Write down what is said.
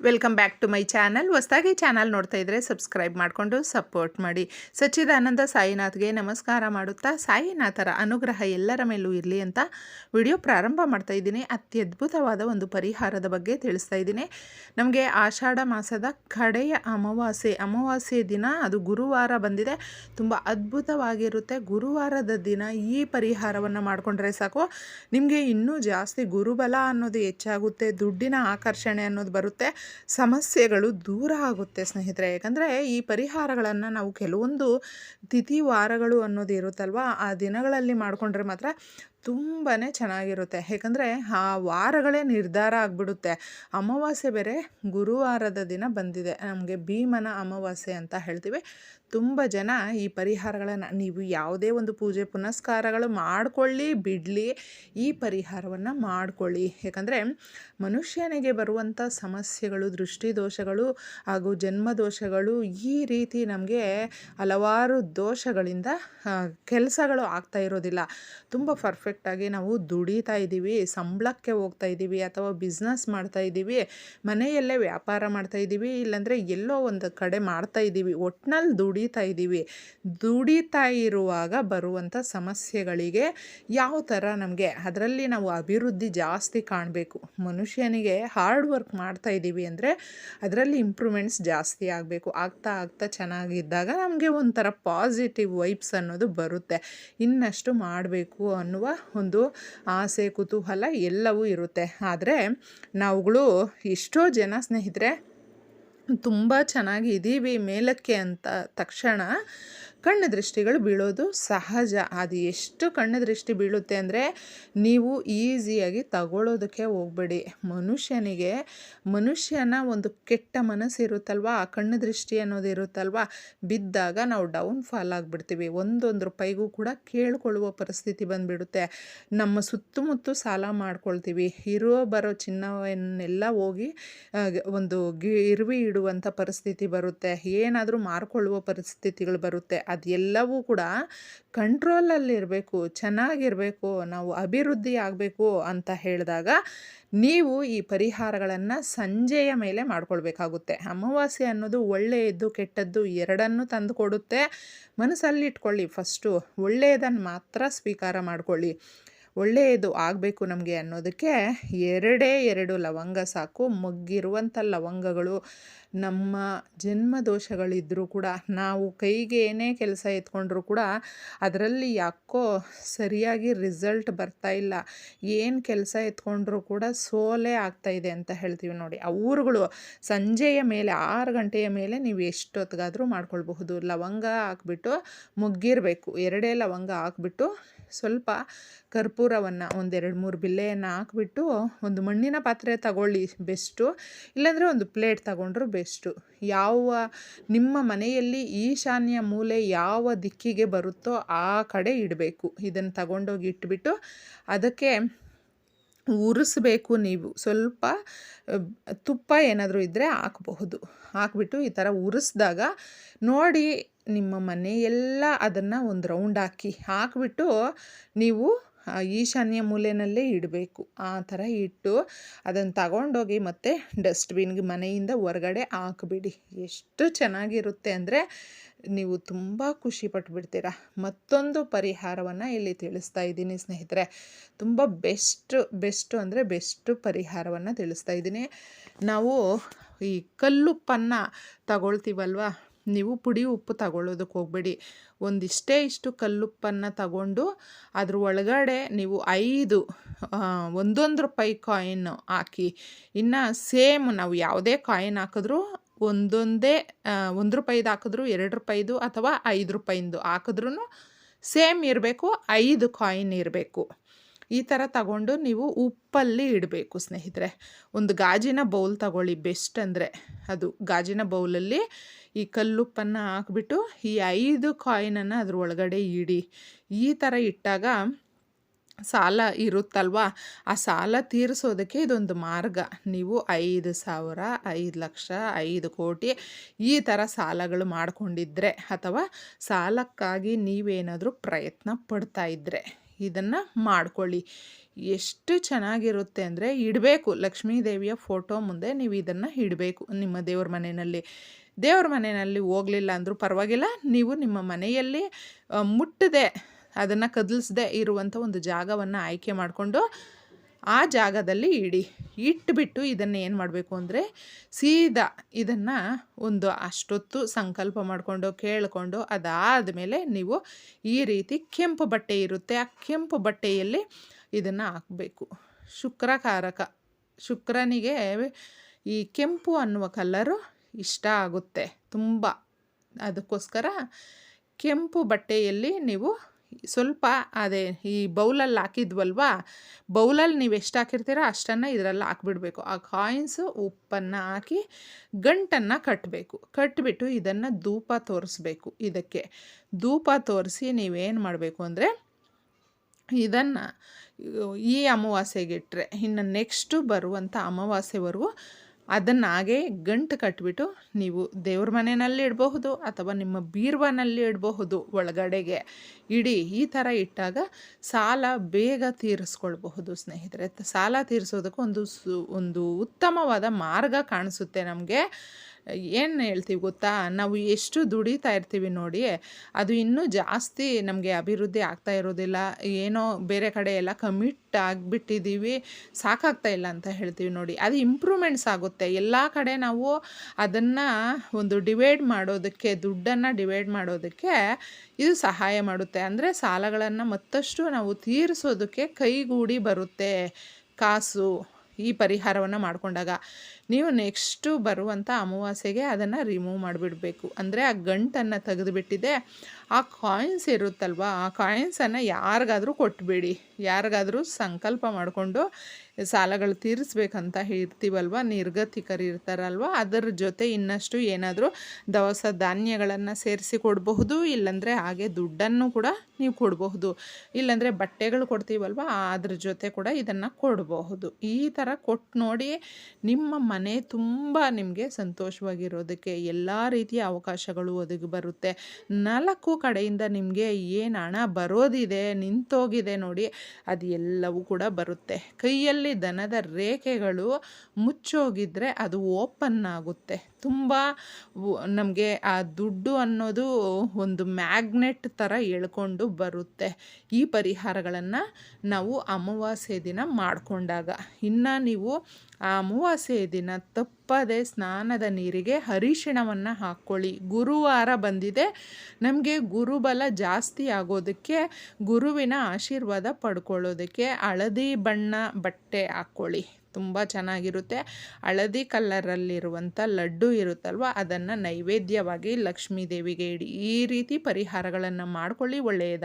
Welcome back to my channel ಹೊಸದಾಗಿ channel ನೋಡ್ತಾ ಇದ್ದರೆ ಸಬ್ಸ್ಕ್ರೈಬ್ ಮಾಡಿಕೊಂಡು ಸಪೋರ್ಟ್ ಮಾಡಿ. ಸಚ್ಚಿದಾನಂದ ಸಾಯಿನಾಥ್ಗೆ ನಮಸ್ಕಾರ ಮಾಡುತ್ತಾ, ಸಾಯಿನಾಥರ ಅನುಗ್ರಹ ಎಲ್ಲರ ಮೇಲೂ ಇರಲಿ ಅಂತ ವಿಡಿಯೋ ಪ್ರಾರಂಭ ಮಾಡ್ತಾ ಇದ್ದೀನಿ. ಅತ್ಯದ್ಭುತವಾದ ಒಂದು ಪರಿಹಾರದ ಬಗ್ಗೆ ತಿಳಿಸ್ತಾ ಇದ್ದೀನಿ. ನಮಗೆ ಆಷಾಢ ಮಾಸದ ಕಡೆಯ ಅಮಾವಾಸ್ಯೆ ಅಮಾವಾಸ್ಯೆ ದಿನ ಅದು ಗುರುವಾರ ಬಂದಿದೆ. ತುಂಬ ಅದ್ಭುತವಾಗಿರುತ್ತೆ. ಗುರುವಾರದ ದಿನ ಈ ಪರಿಹಾರವನ್ನು ಮಾಡಿಕೊಂಡ್ರೆ ಸಾಕು. ನಿಮಗೆ ಇನ್ನೂ ಜಾಸ್ತಿ ಗುರುಬಲ ಅನ್ನೋದು ಹೆಚ್ಚಾಗುತ್ತೆ, ದುಡ್ಡಿನ ಆಕರ್ಷಣೆ ಅನ್ನೋದು ಬರುತ್ತೆ. ಸಮಸ್ಯೆಗಳು ದೂರ ಆಗುತ್ತೆ ಸ್ನೇಹಿತರೆ. ಯಾಕಂದರೆ ಈ ಪರಿಹಾರಗಳನ್ನು ನಾವು ಕೆಲವೊಂದು ತಿಥಿ ವಾರಗಳು ಅನ್ನೋದು ಇರುತ್ತಲ್ವ, ಆ ದಿನಗಳಲ್ಲಿ ಮಾಡಿಕೊಂಡ್ರೆ ಮಾತ್ರ ತುಂಬಾ ಚೆನ್ನಾಗಿರುತ್ತೆ. ಯಾಕಂದರೆ ಆ ವಾರಗಳೇ ನಿರ್ಧಾರ ಆಗಿಬಿಡುತ್ತೆ. ಅಮಾವಾಸ್ಯೆ ಬೇರೆ ಗುರುವಾರದ ದಿನ ಬಂದಿದೆ. ನಮಗೆ ಭೀಮನ ಅಮಾವಾಸ್ಯೆ ಅಂತ ಹೇಳ್ತೀವಿ. ತುಂಬ ಜನ ಈ ಪರಿಹಾರಗಳನ್ನು ನೀವು ಯಾವುದೇ ಒಂದು ಪೂಜೆ ಪುನಸ್ಕಾರಗಳು ಮಾಡಿಕೊಳ್ಳಿ, ಬಿಡಲಿ, ಈ ಪರಿಹಾರವನ್ನು ಮಾಡಿಕೊಳ್ಳಿ. ಯಾಕಂದರೆ ಮನುಷ್ಯನಿಗೆ ಬರುವಂಥ ಸಮಸ್ಯೆಗಳು ದೃಷ್ಟಿ ದೋಷಗಳು ಹಾಗೂ ಜನ್ಮ ದೋಷಗಳು ಈ ರೀತಿ ನಮಗೆ ಹಲವಾರು ದೋಷಗಳಿಂದ ಕೆಲಸಗಳು ಆಗ್ತಾ ಇರೋದಿಲ್ಲ. ತುಂಬ ಪರ್ಫೆಕ್ಟಾಗಿ ನಾವು ದುಡಿತಾ ಇದ್ದೀವಿ, ಸಂಬಳಕ್ಕೆ ಹೋಗ್ತಾ ಇದ್ದೀವಿ ಅಥವಾ ಬಿಸ್ನೆಸ್ ಮಾಡ್ತಾ ಇದ್ದೀವಿ, ಮನೆಯಲ್ಲೇ ವ್ಯಾಪಾರ ಮಾಡ್ತಾ ಇದ್ದೀವಿ, ಇಲ್ಲಾಂದರೆ ಎಲ್ಲೋ ಒಂದು ಕಡೆ ಮಾಡ್ತಾ ಇದ್ದೀವಿ, ಒಟ್ನಲ್ಲಿ ದುಡಿತಾ ಇದ್ದೀವಿ. ದುಡಿತಾ ಇರುವಾಗ ಬರುವಂಥ ಸಮಸ್ಯೆಗಳಿಗೆ ಯಾವ ಥರ ನಮಗೆ ಅದರಲ್ಲಿ ನಾವು ಅಭಿವೃದ್ಧಿ ಜಾಸ್ತಿ ಕಾಣಬೇಕು? ಮನುಷ್ಯನಿಗೆ ಹಾರ್ಡ್ ವರ್ಕ್ ಮಾಡ್ತಾ ಇದ್ದೀವಿ ಅಂದರೆ ಅದರಲ್ಲಿ ಇಂಪ್ರೂವ್ಮೆಂಟ್ಸ್ ಜಾಸ್ತಿ ಆಗಬೇಕು. ಆಗ್ತಾ ಆಗ್ತಾ ಚೆನ್ನಾಗಿದ್ದಾಗ ನಮಗೆ ಒಂಥರ ಪಾಸಿಟಿವ್ ವೈಬ್ಸ್ ಅನ್ನೋದು ಬರುತ್ತೆ. ಇನ್ನಷ್ಟು ಮಾಡಬೇಕು ಅನ್ನುವ ಒಂದು ಆಸೆ, ಕುತೂಹಲ ಎಲ್ಲವೂ ಇರುತ್ತೆ. ಆದರೆ ನಾವುಗಳು ಎಷ್ಟೋ ಜನ ಸ್ನೇಹಿತರೆ, ತುಂಬ ಚೆನ್ನಾಗಿ ಇದ್ದೀವಿ ಮೇಲಕ್ಕೆ ಅಂತ ತಕ್ಷಣ ಕಣ್ಣು ದೃಷ್ಟಿಗಳು ಬೀಳೋದು ಸಹಜ. ಅದು ಎಷ್ಟು ಕಣ್ಣು ದೃಷ್ಟಿ ಬೀಳುತ್ತೆ ಅಂದರೆ ನೀವು ಈಸಿಯಾಗಿ ತಗೊಳ್ಳೋದಕ್ಕೆ ಹೋಗ್ಬೇಡಿ. ಮನುಷ್ಯನಿಗೆ, ಮನುಷ್ಯನ ಒಂದು ಕೆಟ್ಟ ಮನಸ್ಸು ಇರುತ್ತಲ್ವ? ಆ ಕಣ್ಣು ದೃಷ್ಟಿ ಅನ್ನೋದು ಇರುತ್ತಲ್ವ? ಬಿದ್ದಾಗ ನಾವು ಡೌನ್ ಫಾಲ್ ಆಗಿಬಿಡ್ತೀವಿ. ಒಂದೊಂದು ರೂಪಾಯಿಗೂ ಕೂಡ ಕೇಳಿಕೊಳ್ಳುವ ಪರಿಸ್ಥಿತಿ ಬಂದುಬಿಡುತ್ತೆ. ನಮ್ಮ ಸುತ್ತಮುತ್ತ ಸಾಲ ಮಾಡ್ಕೊಳ್ತೀವಿ. ಇರೋ, ಬರೋ ಚಿನ್ನವನ್ನೆಲ್ಲ ಹೋಗಿ ಒಂದು ಗಿ, ಇರುವಿ ಇಡುವಂಥ ಪರಿಸ್ಥಿತಿ ಬರುತ್ತೆ. ಏನಾದರೂ ಮಾರ್ಕೊಳ್ಳುವ ಪರಿಸ್ಥಿತಿಗಳು ಬರುತ್ತೆ. ಅದೆಲ್ಲವೂ ಕೂಡ ಕಂಟ್ರೋಲಲ್ಲಿರಬೇಕು, ಚೆನ್ನಾಗಿರಬೇಕು, ನಾವು ಅಭಿವೃದ್ಧಿ ಆಗಬೇಕು ಅಂತ ಹೇಳಿದಾಗ ನೀವು ಈ ಪರಿಹಾರಗಳನ್ನು ಸಂಜೆಯ ಮೇಲೆ ಮಾಡ್ಕೊಳ್ಬೇಕಾಗುತ್ತೆ. ಅಮಾವಾಸ್ಯೆ ಅನ್ನೋದು ಒಳ್ಳೆಯದ್ದು, ಕೆಟ್ಟದ್ದು ಎರಡನ್ನೂ ತಂದು ಕೊಡುತ್ತೆ. ಮನಸ್ಸಲ್ಲಿ ಇಟ್ಕೊಳ್ಳಿ ಫಸ್ಟು ಒಳ್ಳೆಯದನ್ನು ಮಾತ್ರ ಸ್ವೀಕಾರ ಮಾಡ್ಕೊಳ್ಳಿ. ಒಳ್ಳೆಯದು ಆಗಬೇಕು ನಮಗೆ ಅನ್ನೋದಕ್ಕೆ ಎರಡೇ ಎರಡು ಲವಂಗ ಸಾಕು. ಮಗ್ಗಿರುವಂಥ ಲವಂಗಗಳು ನಮ್ಮ ಜನ್ಮ ದೋಷಗಳಿದ್ದರೂ ಕೂಡ, ನಾವು ಕೈಗೆ ಏನೇ ಕೆಲಸ ಎತ್ಕೊಂಡ್ರೂ ಕೂಡ ಅದರಲ್ಲಿ ಯಾಕೋ ಸರಿಯಾಗಿ ರಿಸಲ್ಟ್ ಬರ್ತಾ ಇಲ್ಲ. ಏನು ಕೆಲಸ ಎತ್ಕೊಂಡ್ರೂ ಕೂಡ ಸೋಲೆ ಇದೆ ಅಂತ ಹೇಳ್ತೀವಿ ನೋಡಿ. ಆ ಊರುಗಳು ಸಂಜೆಯ ಮೇಲೆ, ಆರು ಗಂಟೆಯ ಮೇಲೆ ನೀವು ಎಷ್ಟೊತ್ತಿಗಾದರೂ ಮಾಡ್ಕೊಳ್ಬಹುದು. ಲವಂಗ ಹಾಕ್ಬಿಟ್ಟು ಮುಗ್ಗಿರಬೇಕು. ಎರಡೇ ಲವಂಗ ಹಾಕ್ಬಿಟ್ಟು ಸ್ವಲ್ಪ ಕರ್ಪೂರವನ್ನು ಒಂದೆರಡು ಮೂರು ಬಿಲ್ಲೆಯನ್ನು ಹಾಕ್ಬಿಟ್ಟು ಒಂದು ಮಣ್ಣಿನ ಪಾತ್ರೆ ತಗೊಳ್ಳಿ ಬೆಸ್ಟು, ಇಲ್ಲಾಂದರೆ ಒಂದು ಪ್ಲೇಟ್ ತಗೊಂಡ್ರು ಬೆಸ್ಟು. ಯಾವ ನಿಮ್ಮ ಮನೆಯಲ್ಲಿ ಈಶಾನ್ಯ ಮೂಲೆ ಯಾವ ದಿಕ್ಕಿಗೆ ಬರುತ್ತೋ ಆ ಕಡೆ ಇಡಬೇಕು. ಇದನ್ನು ತಗೊಂಡೋಗಿ ಇಟ್ಬಿಟ್ಟು ಅದಕ್ಕೆ ಉರಿಸ್ಬೇಕು ನೀವು. ಸ್ವಲ್ಪ ತುಪ್ಪ ಏನಾದರೂ ಇದ್ದರೆ ಹಾಕಬಹುದು. ಹಾಕ್ಬಿಟ್ಟು ಈ ಥರ ಉರಿಸ್ದಾಗ ನೋಡಿ ನಿಮ್ಮ ಮನೆಯೆಲ್ಲ ಅದನ್ನು ಒಂದು ರೌಂಡ್ ಹಾಕಿ. ಹಾಕಿಬಿಟ್ಟು ನೀವು ಈಶಾನ್ಯ ಮೂಲೆಯಲ್ಲೇ ಇಡಬೇಕು. ಆ ಥರ ಇಟ್ಟು ಅದನ್ನು ತಗೊಂಡೋಗಿ ಮತ್ತೆ ಡಸ್ಟ್ಬಿನ್ಗೆ ಮನೆಯಿಂದ ಹೊರಗಡೆ ಹಾಕಿಬಿಡಿ. ಎಷ್ಟು ಚೆನ್ನಾಗಿರುತ್ತೆ ಅಂದರೆ ನೀವು ತುಂಬ ಖುಷಿ ಪಟ್ಬಿಡ್ತೀರ. ಮತ್ತೊಂದು ಪರಿಹಾರವನ್ನು ಇಲ್ಲಿ ತಿಳಿಸ್ತಾ ಇದ್ದೀನಿ ಸ್ನೇಹಿತರೆ. ತುಂಬ ಬೆಸ್ಟ್, ಬೆಸ್ಟು ಅಂದರೆ ಬೆಸ್ಟ್ ಪರಿಹಾರವನ್ನು ತಿಳಿಸ್ತಾ ಇದ್ದೀನಿ. ನಾವು ಈ ಕಲ್ಲುಪ್ಪನ್ನು ತಗೊಳ್ತೀವಲ್ವ? ನೀವು ಪುಡಿ ಉಪ್ಪು ತಗೊಳ್ಳೋದಕ್ಕೆ ಹೋಗಬೇಡಿ. ಒಂದಿಷ್ಟೇ ಇಷ್ಟು ಕಲ್ಲುಪ್ಪನ್ನು ತಗೊಂಡು ಅದ್ರ ಒಳಗಡೆ ನೀವು ಐದು ಒಂದೊಂದು ರೂಪಾಯಿ ಕಾಯಿನ್ ಹಾಕಿ, ಇನ್ನು ಸೇಮ್ ನಾವು ಯಾವುದೇ ಕಾಯಿನ್ ಹಾಕಿದ್ರೂ ಒಂದೊಂದೇ ಒಂದು ರೂಪಾಯಿದು ಹಾಕಿದ್ರು ಎರಡು ರೂಪಾಯಿದು ಅಥವಾ ಐದು ರೂಪಾಯಿಂದು ಹಾಕಿದ್ರೂ ಸೇಮ್ ಇರಬೇಕು, ಐದು ಕಾಯಿನ್ ಇರಬೇಕು. ಈ ಥರ ತಗೊಂಡು ನೀವು ಉಪ್ಪಲ್ಲಿ ಇಡಬೇಕು ಸ್ನೇಹಿತರೆ. ಒಂದು ಗಾಜಿನ ಬೌಲ್ ತಗೊಳ್ಳಿ ಬೆಸ್ಟ್ ಅಂದರೆ. ಅದು ಗಾಜಿನ ಬೌಲಲ್ಲಿ ಈ ಕಲ್ಲುಪ್ಪನ್ನು ಹಾಕ್ಬಿಟ್ಟು ಈ ಐದು ಕಾಯಿನನ್ನು ಅದ್ರ ಒಳಗಡೆ ಇಡಿ. ಈ ಥರ ಇಟ್ಟಾಗ ಸಾಲ ಇರುತ್ತಲ್ವಾ? ಆ ಸಾಲ ತೀರಿಸೋದಕ್ಕೆ ಇದೊಂದು ಮಾರ್ಗ. ನೀವು ಐದು ಸಾವಿರ, ಐದು ಲಕ್ಷ, ಐದು ಕೋಟಿ ಈ ಥರ ಸಾಲಗಳು ಮಾಡಿಕೊಂಡಿದ್ರೆ ಅಥವಾ ಸಾಲಕ್ಕಾಗಿ ನೀವೇನಾದರೂ ಪ್ರಯತ್ನ ಪಡ್ತಾ ಇದ್ದರೆ ಇದನ್ನು ಮಾಡ್ಕೊಳ್ಳಿ. ಎಷ್ಟು ಚೆನ್ನಾಗಿರುತ್ತೆ ಅಂದರೆ ಇಡಬೇಕು. ಲಕ್ಷ್ಮೀ ದೇವಿಯ ಫೋಟೋ ಮುಂದೆ ನೀವು ಇದನ್ನು ಇಡಬೇಕು ನಿಮ್ಮ ದೇವ್ರ ಮನೆಯಲ್ಲಿ. ದೇವ್ರ ಮನೆಯಲ್ಲಿ ಹೋಗಲಿಲ್ಲ ಅಂದರೂ ಪರವಾಗಿಲ್ಲ. ನೀವು ನಿಮ್ಮ ಮನೆಯಲ್ಲಿ ಮುಟ್ಟದೆ, ಅದನ್ನು ಕದಲಿಸದೆ ಇರುವಂಥ ಒಂದು ಜಾಗವನ್ನು ಆಯ್ಕೆ ಮಾಡಿಕೊಂಡು ಆ ಜಾಗದಲ್ಲಿ ಇಡಿ. ಇಟ್ಬಿಟ್ಟು ಇದನ್ನು ಏನು ಮಾಡಬೇಕು ಅಂದರೆ ಸೀದಾ ಇದನ್ನು ಒಂದು ಅಷ್ಟೊತ್ತು ಸಂಕಲ್ಪ ಮಾಡಿಕೊಂಡು, ಕೇಳಿಕೊಂಡು ಅದಾದ ಮೇಲೆ ನೀವು ಈ ರೀತಿ ಕೆಂಪು ಬಟ್ಟೆ ಇರುತ್ತೆ. ಆ ಕೆಂಪು ಬಟ್ಟೆಯಲ್ಲಿ ಇದನ್ನು ಹಾಕಬೇಕು. ಶುಕ್ರಕಾರಕ. ಶುಕ್ರನಿಗೆ ಈ ಕೆಂಪು ಅನ್ನುವ ಕಲರು ಇಷ್ಟ ಆಗುತ್ತೆ. ತುಂಬ. ಅದಕ್ಕೋಸ್ಕರ ಕೆಂಪು ಬಟ್ಟೆಯಲ್ಲಿ ನೀವು ಸ್ವಲ್ಪ ಅದೇ ಈ ಬೌಲಲ್ಲಿ ಹಾಕಿದ್ವಲ್ವ? ಬೌಲಲ್ಲಿ ನೀವು ಎಷ್ಟು ಹಾಕಿರ್ತೀರೋ ಅಷ್ಟನ್ನು ಇದರಲ್ಲಿ ಹಾಕ್ಬಿಡ್ಬೇಕು. ಆ ಕಾಯಿನ್ಸು ಉಪ್ಪನ್ನು ಹಾಕಿ ಗಂಟನ್ನು ಕಟ್ಟಬೇಕು ಕಟ್ಟಿಬಿಟ್ಟು ಇದನ್ನು ಧೂಪ ತೋರಿಸ್ಬೇಕು. ಇದಕ್ಕೆ ಧೂಪ ತೋರಿಸಿ ನೀವೇನು ಮಾಡಬೇಕು ಅಂದರೆ ಇದನ್ನು ಈ ಅಮಾವಾಸ್ಯೆಗಿಟ್ಟರೆ ಇನ್ನು ನೆಕ್ಸ್ಟು ಬರುವಂಥ ಅಮಾವಾಸ್ಯೆವರೆಗೂ ಅದನ್ನು ಹಾಗೆ ಗಂಟು ಕಟ್ಬಿಟ್ಟು ನೀವು ದೇವ್ರ ಮನೆಯಲ್ಲಿ ಇಡಬಹುದು ಅಥವಾ ನಿಮ್ಮ ಬೀರ್ವನಲ್ಲಿ ಇಡಬಹುದು ಒಳಗಡೆಗೆ. ಇಡಿ ಈ ಥರ ಇಟ್ಟಾಗ ಸಾಲ ಬೇಗ ತೀರಿಸ್ಕೊಳ್ಬಹುದು ಸ್ನೇಹಿತರೆ. ಸಾಲ ತೀರಿಸೋದಕ್ಕೆ ಒಂದು ಸು, ಒಂದು ಉತ್ತಮವಾದ ಮಾರ್ಗ ಕಾಣಿಸುತ್ತೆ ನಮಗೆ. ಏನು ಹೇಳ್ತೀವಿ ಗೊತ್ತಾ? ನಾವು ಎಷ್ಟು ದುಡಿತಾ ಇರ್ತೀವಿ ನೋಡಿ, ಅದು ಇನ್ನೂ ಜಾಸ್ತಿ ನಮಗೆ ಅಭಿವೃದ್ಧಿ ಆಗ್ತಾ ಇರೋದಿಲ್ಲ. ಏನೋ ಬೇರೆ ಕಡೆ ಎಲ್ಲ ಕಮಿಟ್ ಆಗಿಬಿಟ್ಟಿದ್ದೀವಿ ಸಾಕಾಗ್ತಾ ಇಲ್ಲ ಅಂತ ಹೇಳ್ತೀವಿ ನೋಡಿ. ಅದು ಇಂಪ್ರೂವ್ಮೆಂಟ್ಸ್ ಆಗುತ್ತೆ. ಎಲ್ಲ ಕಡೆ ನಾವು ಅದನ್ನು ಒಂದು ಡಿವೈಡ್ ಮಾಡೋದಕ್ಕೆ, ದುಡ್ಡನ್ನು ಡಿವೈಡ್ ಮಾಡೋದಕ್ಕೆ ಇದು ಸಹಾಯ ಮಾಡುತ್ತೆ. ಅಂದರೆ ಸಾಲಗಳನ್ನು ಮತ್ತಷ್ಟು ನಾವು ತೀರಿಸೋದಕ್ಕೆ ಕೈಗೂಡಿ ಬರುತ್ತೆ. ಕಾಸು ಈ ಪರಿಹಾರವನ್ನು ಮಾಡಿಕೊಂಡಾಗ ನೀವು ನೆಕ್ಸ್ಟು ಬರುವಂಥ ಅಮಾವಾಸ್ಯೆಗೆ ಅದನ್ನು ರಿಮೂವ್ ಮಾಡಿಬಿಡಬೇಕು. ಅಂದರೆ ಆ ಗಂಟನ್ನು ತೆಗೆದುಬಿಟ್ಟಿದೆ. ಆ ಕಾಯಿನ್ಸ್ ಇರುತ್ತಲ್ವ? ಆ ಕಾಯಿನ್ಸನ್ನು ಯಾರಿಗಾದರೂ ಕೊಟ್ಬಿಡಿ. ಯಾರಿಗಾದರೂ ಸಂಕಲ್ಪ ಮಾಡಿಕೊಂಡು ಸಾಲಗಳು ತೀರಿಸ್ಬೇಕಂತ ಇರ್ತೀವಲ್ವ ನಿರ್ಗತಿಕರು ಇರ್ತಾರಲ್ವ? ಅದರ ಜೊತೆ ಇನ್ನಷ್ಟು ಏನಾದರೂ ದವಸ ಧಾನ್ಯಗಳನ್ನು ಸೇರಿಸಿ ಕೊಡಬಹುದು, ಇಲ್ಲಾಂದರೆ ಹಾಗೆ ದುಡ್ಡನ್ನು ಕೂಡ ನೀವು ಕೊಡಬಹುದು. ಇಲ್ಲಾಂದರೆ ಬಟ್ಟೆಗಳು ಕೊಡ್ತೀವಲ್ವ? ಅದ್ರ ಜೊತೆ ಕೂಡ ಇದನ್ನು ಕೊಡಬಹುದು. ಈ ಥರ ಕೊಟ್ಟು ನೋಡಿ ನಿಮ್ಮ ಮನೆ ತುಂಬ ನಿಮಗೆ ಸಂತೋಷವಾಗಿರೋದಕ್ಕೆ ಎಲ್ಲ ರೀತಿಯ ಅವಕಾಶಗಳು ಒದಗಿ ಬರುತ್ತೆ. ನಾಲ್ಕು ಕಡೆಯಿಂದ ನಿಮಗೆ ಏನು ಹಣ ಬರೋದಿದೆ, ನಿಂತೋಗಿದೆ ನೋಡಿ ಅದು ಎಲ್ಲವೂ ಕೂಡ ಬರುತ್ತೆ. ಕೈಯಲ್ಲಿ ದನದ ರೇಖೆಗಳು ಮುಚ್ಚೋಗಿದ್ರೆ ಅದು ಓಪನ್ ಆಗುತ್ತೆ. ತುಂಬ ನಮಗೆ ಆ ದುಡ್ಡು ಅನ್ನೋದು ಒಂದು ಮ್ಯಾಗ್ನೆಟ್ ಥರ ಎಳ್ಕೊಂಡು ಬರುತ್ತೆ. ಈ ಪರಿಹಾರಗಳನ್ನು ನಾವು ಅಮಾವಾಸ್ಯೆ ದಿನ ಮಾಡಿಕೊಂಡಾಗ. ಇನ್ನು ನೀವು ಆ ಅಮಾವಾಸ್ಯೆ ದಿನ ತಪ್ಪದೆ ಸ್ನಾನದ ನೀರಿಗೆ ಅರಿಶಿಣವನ್ನು ಹಾಕ್ಕೊಳ್ಳಿ. ಗುರುವಾರ ಬಂದಿದೆ. ನಮಗೆ ಗುರುಬಲ ಜಾಸ್ತಿ ಆಗೋದಕ್ಕೆ, ಗುರುವಿನ ಆಶೀರ್ವಾದ ಪಡ್ಕೊಳ್ಳೋದಕ್ಕೆ ಹಳದಿ ಬಣ್ಣ ಬಟ್ಟೆ ಹಾಕ್ಕೊಳ್ಳಿ. ತುಂಬ ಚೆನ್ನಾಗಿರುತ್ತೆ. ಹಳದಿ ಕಲ್ಲರಲ್ಲಿರುವಂಥ ಲಡ್ಡು ಇರುತ್ತಲ್ವ, ಅದನ್ನು ನೈವೇದ್ಯವಾಗಿ ಲಕ್ಷ್ಮೀ ದೇವಿಗೆ ಇಡಿ. ಈ ರೀತಿ ಪರಿಹಾರಗಳನ್ನು ಮಾಡ್ಕೊಳ್ಳಿ, ಒಳ್ಳೆಯದಾಗ